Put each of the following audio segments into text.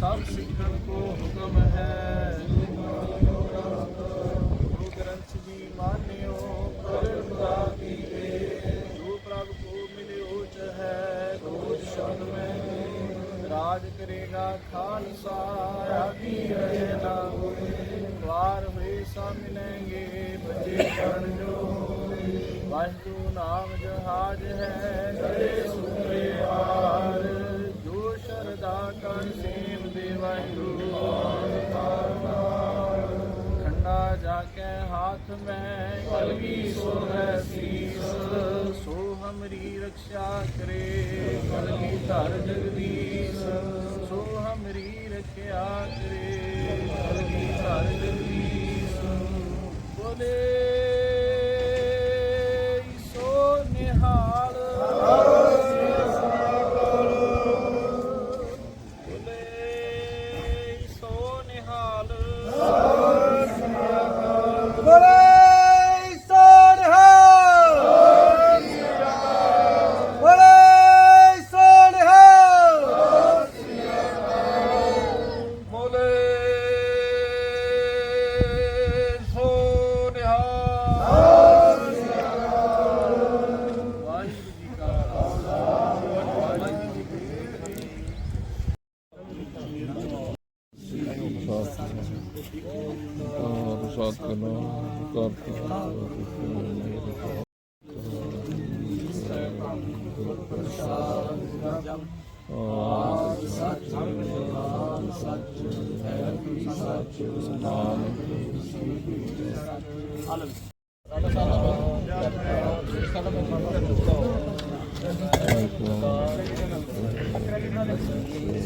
ਸਭ ਸਿੱਖਣ ਕੋ ਹੁਕਮ ਹੈ। ਗੁਰੂ ਗ੍ਰੰਥ ਜੀ ਮਾਨਿਓ ਕਰਤਾ ਕੀ ਦੇ ਜੋ ਪ੍ਰਭ ਕੋ ਮਿਲਿਓ ਚ ਹੈ ਕੋਟ ਸ਼ਬਦ ਮੈਂ। ਰਾਜ ਕਰੇਗਾ ਖਾਲਸਾ ਆਗੀ ਰਹੇ ਨਾ ਹੋਏ। ਵਾਰ ਹੋਏ ਸਾ ਮਿਲेंगे ਬਚੇ ਕਰਨ ਜੋ ਵਾਹਿਗੁਰੂ ਨਾਮ ਜਹਾਜ ਹੈ, ਕਰੇ ਸੁਖੇ ਆਏ ਸੇਵ ਦੇ ਵਾਹਿਗੁਰੂ। ਖੰਡਾ ਜਾ ਕੇ ਹਾਥ ਮੈਂ ਕਲਗੀ ਸੋ ਹੈ ਸੀਸ। ਸੋ ਹਮਰੀ ਰਖਿਆ ਕਰੇ ਕਲਗੀ ਧਰ ਜਗਦੀਸ਼। ਸੋ ਹਮਰੀ ਰਖਿਆ ਕਰੇ ਕਲਗੀ ਧਰ ਜਗਦੀਸ਼। ਬੋਲੇ ਔਰ ਸਤਨਾਮ ਕਰਤਾ ਆਦ ਸੱਚ ਆਦ ਸੱਚ ਹੈ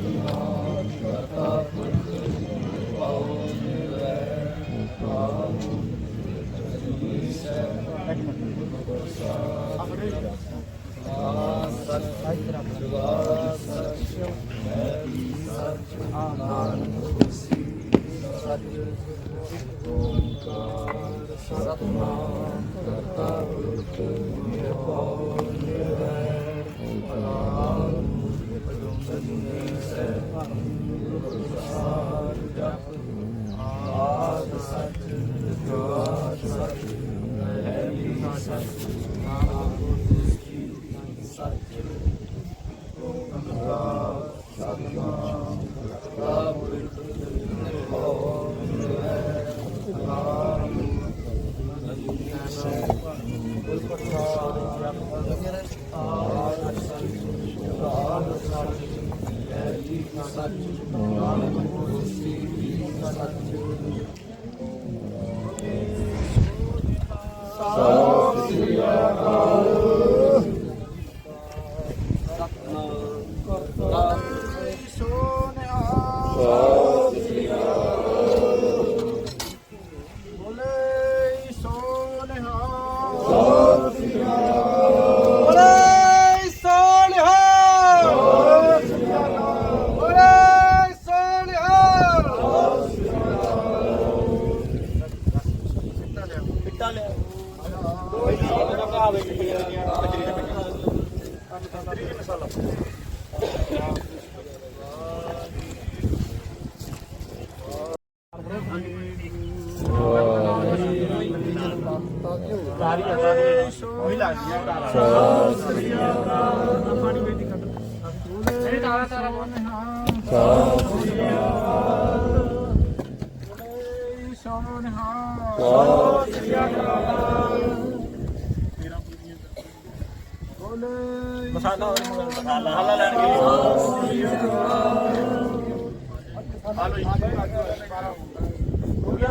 ਨਾਮ Vâng. sân ਉਹੀ ਲੱਗਦੀ ਹੈ ਪਾਣੀ ਵੇਦੀ ਕੱਢ ਇਹ ਤਾਰਾ ਤਾਰਾ ਬੋਲਨੇ ਹਾਂ ਸੋਨ ਹਾਂ ਬੋਲੇ ਮਸਾਲਾ ਮਸਾਲਾ। ਹਾਲਾ ਲੈਣ ਗਏ ਹਾਲੋ ਜੀ ਹੋ ਗਿਆ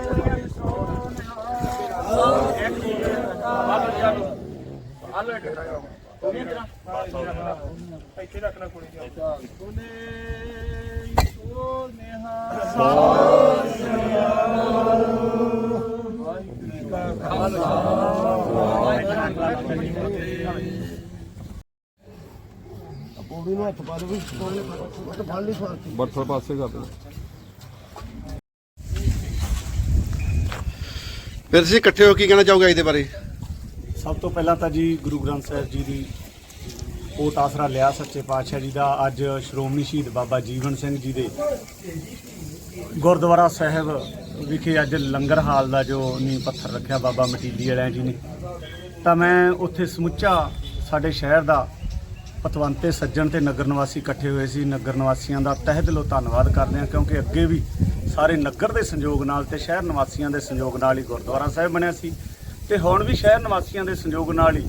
ਹੋ ਗਿਆ ਸੋਨ ਹਾਂ ਇੱਕ ਹਾਲੋ ਜੀ ਹਾਲੋ ਹਾਲੋ ਇੱਕ ਇੱਥੇ ਰੱਖਣਾ ਕੋਲੇ ਜਾ ਬੱਠਲ ਪਾਸੇ ਕਰ ਦੇ। ਫਿਰ ਤੁਸੀਂ ਇਕੱਠੇ ਹੋ ਕੀ ਕਹਿਣਾ ਚਾਹੋਗੇ ਇਹਦੇ ਬਾਰੇ? ਸਭ ਤੋਂ ਪਹਿਲਾਂ ਤਾਂ ਜੀ ਗੁਰੂ ਗ੍ਰੰਥ ਸਾਹਿਬ ਜੀ ਦੀ ਓਟ ਆਸਰਾ ਲਿਆ ਸੱਚੇ ਪਾਤਸ਼ਾਹ ਜੀ ਦਾ। ਅੱਜ ਸ਼੍ਰੋਮਣੀ ਸ਼ਹੀਦ ਬਾਬਾ ਜੀਵਨ ਸਿੰਘ ਜੀ ਦੇ ਗੁਰਦੁਆਰਾ ਸਾਹਿਬ ਵਿਖੇ ਅੱਜ ਲੰਗਰ ਹਾਲ ਦਾ ਜੋ ਨੀਂਹ ਪੱਥਰ ਰੱਖਿਆ ਬਾਬਾ ਮਟੀਲੀ ਵਾਲਿਆਂ ਜੀ ਨੇ। ਤਾਂ ਮੈਂ ਉੱਥੇ ਸਮੁੱਚਾ ਸਾਡੇ ਸ਼ਹਿਰ ਦਾ ਪਤਵੰਤੇ ਸੱਜਣ ਤੇ ਨਗਰ ਨਿਵਾਸੀ ਇਕੱਠੇ ਹੋਏ ਸੀ। ਨਗਰ ਨਿਵਾਸੀਆਂ ਦਾ ਤਹਿ ਦਿਲੋਂ ਧੰਨਵਾਦ ਕਰਦੇ ਹਾਂ ਕਿਉਂਕਿ ਅੱਗੇ ਵੀ ਸਾਰੇ ਨਗਰ ਦੇ ਸੰਯੋਗ ਨਾਲ ਤੇ ਸ਼ਹਿਰ ਨਿਵਾਸੀਆਂ ਦੇ ਸੰਯੋਗ ਨਾਲ ਹੀ ਗੁਰਦੁਆਰਾ ਸਾਹਿਬ ਬਣਿਆ ਸੀ। ਤੇ ਹੁਣ ਵੀ ਸ਼ਹਿਰ ਨਿਵਾਸੀਆਂ ਦੇ ਸੰਯੋਗ ਨਾਲ ਹੀ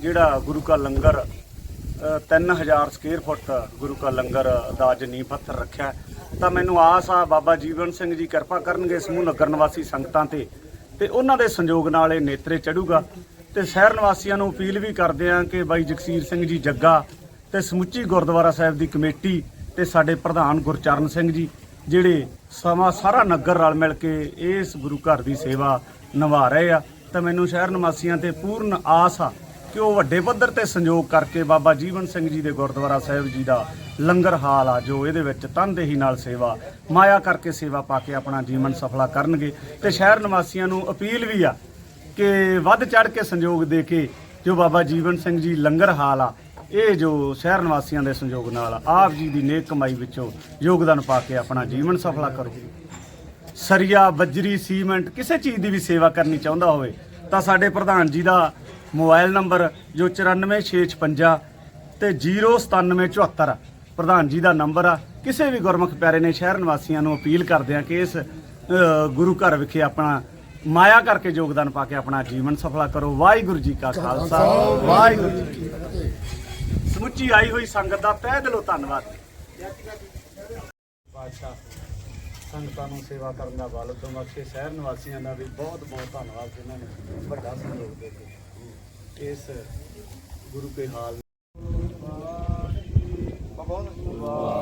ਜਿਹੜਾ ਗੁਰੂ ਕਾ ਲੰਗਰ ਅ, 3000 ਸਕੁਅਰ ਫੁੱਟ ਗੁਰੂ ਕਾ ਲੰਗਰ ਦਾ ਅੱਜ ਨੀਂਹ ਪੱਥਰ ਰੱਖਿਆ ਤਾਂ ਮੈਨੂੰ ਆਸ ਆ ਬਾਬਾ ਜੀਵਨ ਸਿੰਘ ਜੀ ਕਿਰਪਾ ਕਰਨਗੇ ਸਮੂਹ ਨਗਰ ਨਿਵਾਸੀ ਸੰਗਤਾਂ ਤੇ ਤੇ ਉਹਨਾਂ ਦੇ ਸੰਯੋਗ ਨਾਲ ਇਹ ਨੇਤਰੇ ਚੜੂਗਾ। ਤੇ ਸ਼ਹਿਰ ਨਿਵਾਸੀਆਂ ਨੂੰ ਅਪੀਲ ਵੀ ਕਰਦੇ ਆ ਕਿ ਬਾਈ ਜਗਸੀਰ ਸਿੰਘ ਜੀ ਜੱਗਾ ਤੇ ਸਮੁੱਚੀ ਗੁਰਦੁਆਰਾ ਸਾਹਿਬ ਦੀ ਕਮੇਟੀ ਤੇ ਸਾਡੇ ਪ੍ਰਧਾਨ ਗੁਰਚਰਨ ਸਿੰਘ ਜੀ, ਜਿਹੜੇ ਸਮਾਂ ਸਾਰਾ ਨਗਰ ਰਲ ਮਿਲ ਕੇ ਇਸ ਗੁਰੂ ਘਰ ਦੀ ਸੇਵਾ ਨਿਭਾ ਰਹੇ ਆ, ਤਾਂ ਮੈਨੂੰ ਸ਼ਹਿਰ ਨਿਵਾਸੀਆਂ ਤੇ ਪੂਰਨ ਆਸ ਆ ਕਿ ਉਹ ਵੱਡੇ ਪੱਧਰ ਤੇ ਸੰਯੋਗ ਕਰਕੇ ਬਾਬਾ ਜੀਵਨ ਸਿੰਘ ਜੀ ਦੇ ਗੁਰਦੁਆਰਾ ਸਾਹਿਬ ਜੀ ਦਾ ਲੰਗਰ ਹਾਲ ਆ, ਜੋ ਇਹਦੇ ਵਿੱਚ ਤਨਦੇਹੀ ਨਾਲ ਸੇਵਾ, ਮਾਇਆ ਕਰਕੇ ਸੇਵਾ ਪਾ ਕੇ ਆਪਣਾ ਜੀਵਨ ਸਫਲਾ ਕਰਨਗੇ। ਤੇ ਸ਼ਹਿਰ ਨਿਵਾਸੀਆਂ ਨੂੰ ਅਪੀਲ ਵੀ ਆ ਕਿ ਵੱਧ ਚੜ ਕੇ ਸੰਯੋਗ ਦੇ ਕੇ ਜੋ ਬਾਬਾ ਜੀਵਨ ਸਿੰਘ ਜੀ ਲੰਗਰ ਹਾਲ ਆ ਇਹ ਜੋ ਸ਼ਹਿਰ ਨਿਵਾਸੀਆਂ ਦੇ ਸੰਯੋਗ ਨਾਲ ਆਪ ਜੀ ਦੀ ਨੇਕ ਕਮਾਈ ਵਿੱਚੋਂ ਯੋਗਦਾਨ ਪਾ ਕੇ ਆਪਣਾ ਜੀਵਨ ਸਫਲਾ ਕਰੋ। ਸਰੀਆ, ਬੱਜਰੀ, ਸੀਮੈਂਟ, ਕਿਸੇ ਚੀਜ਼ ਦੀ ਵੀ ਸੇਵਾ ਕਰਨੀ ਚਾਹੁੰਦਾ ਹੋਵੇ, ਤਾਂ ਸਾਡੇ ਪ੍ਰਧਾਨ ਜੀ ਦਾ ਮੋਬਾਈਲ ਨੰਬਰ ਜੋ 94656 ਤੇ 09774 ਆ। ਪ੍ਰਧਾਨ ਜੀ ਦਾ ਨੰਬਰ ਆ। ਕਿਸੇ ਵੀ ਗੁਰਮੁਖ ਪਿਆਰੇ ਨੇ ਸ਼ਹਿਰ ਨਿਵਾਸੀਆਂ ਨੂੰ ਅਪੀਲ ਕਰਦੇ ਆ ਕਿ ਇਸ ਗੁਰੂ ਘਰ ਵਿਖੇ ਆਪਣਾ ਮਾਇਆ ਕਰਕੇ ਯੋਗਦਾਨ ਪਾ ਕੇ ਆਪਣਾ ਜੀਵਨ ਸਫਲਾ ਕਰੋ। ਵਾਹਿਗੁਰੂ ਜੀ ਕਾ ਖਾਲਸਾ, ਵਾਹਿਗੁਰੂ ਜੀ ਕੀ ਸਮੁੱਚੀ ਆਈ ਹੋਈ ਸੰਗਤ ਦਾ ਤਹਿ ਦਿਲੋਂ ਧੰਨਵਾਦ। ਪਾਤਸ਼ਾਹ, ਸੰਗਤਾਂ ਨੂੰ ਸੇਵਾ ਕਰਨ ਦਾ ਬਲ ਤੋਂ ਬਖਸ਼ੇ ਸ਼ਹਿਰ ਨਿਵਾਸੀਆਂ ਦਾ ਵੀ ਬਹੁਤ ਬਹੁਤ ਧੰਨਵਾਦ ਜਿਨ੍ਹਾਂ ਨੇ ਵੱਡਾ ਸਹਿਯੋਗ ਦਿੱਤਾ ਇਸ ਗੁਰੂ ਕੇ ਹਾਲ ਵਾਹ